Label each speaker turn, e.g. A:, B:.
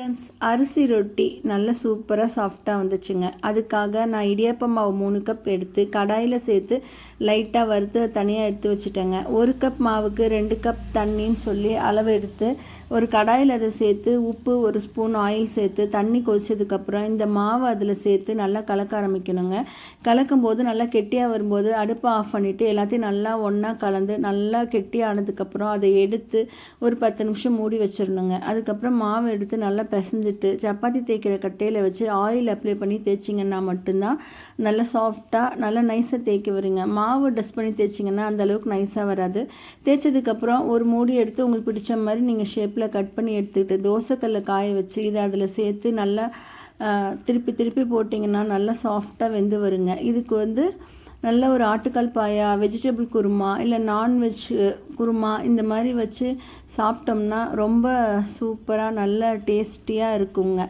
A: Friends அரிசி ரொட்டி நல்ல சூப்பராக சாஃப்டாக வந்துச்சுங்க. அதுக்காக நான் இடியாப்பம் மாவு மூணு கப் எடுத்து கடாயில் சேர்த்து லைட்டாக வறுத்து தனியாக எடுத்து வச்சுட்டேங்க. ஒரு கப் மாவுக்கு ரெண்டு கப் தண்ணின்னு சொல்லி அளவு எடுத்து ஒரு கடாயில் அதை சேர்த்து உப்பு ஒரு ஸ்பூன் ஆயில் சேர்த்து தண்ணி கொதிச்சதுக்கப்புறம் இந்த மாவு அதில் சேர்த்து நல்லா கலக்க ஆரம்பிக்கணுங்க. கலக்கும் போது நல்லா கெட்டியாக வரும்போது அடுப்பை ஆஃப் பண்ணிவிட்டு எல்லாத்தையும் நல்லா ஒன்றா கலந்து நல்லா கெட்டியானதுக்கப்புறம் அதை எடுத்து ஒரு பத்து நிமிஷம் மூடி வச்சிடணுங்க. அதுக்கப்புறம் மாவு எடுத்து நல்லா பிசைஞ்சிட்டு சப்பாத்தி தேய்க்கிற கட்டையில் வச்சு ஆயில் அப்ளை பண்ணி தேய்ச்சிங்கன்னா மட்டும்தான் நல்லா சாஃப்டாக நல்லா நைஸாக தேய்க்க வருங்க மாவு டஸ்ட் பண்ணி தேய்ச்சிங்கன்னா அந்தளவுக்கு நைஸாக வராது. தேய்ச்சதுக்கப்புறம் ஒரு மூடி எடுத்து உங்களுக்கு பிடிச்ச மாதிரி நீங்கள் ஷேப்பில் கட் பண்ணி எடுத்துக்கிட்டு தோசைக்கல்ல காய வச்சு இதை அதில் சேர்த்து நல்லா திருப்பி திருப்பி போட்டிங்கன்னா நல்லா சாஃப்டாக வெந்து வருங்க. இதுக்கு வந்து நல்ல ஒரு ஆட்டுக்கால் பாயா வெஜிடபிள் குருமா இல்லை நான்வெஜ் குருமா இந்த மாதிரி வச்சு சாப்பிட்டோம்னா ரொம்ப சூப்பராக நல்ல டேஸ்டியாக இருக்குங்க.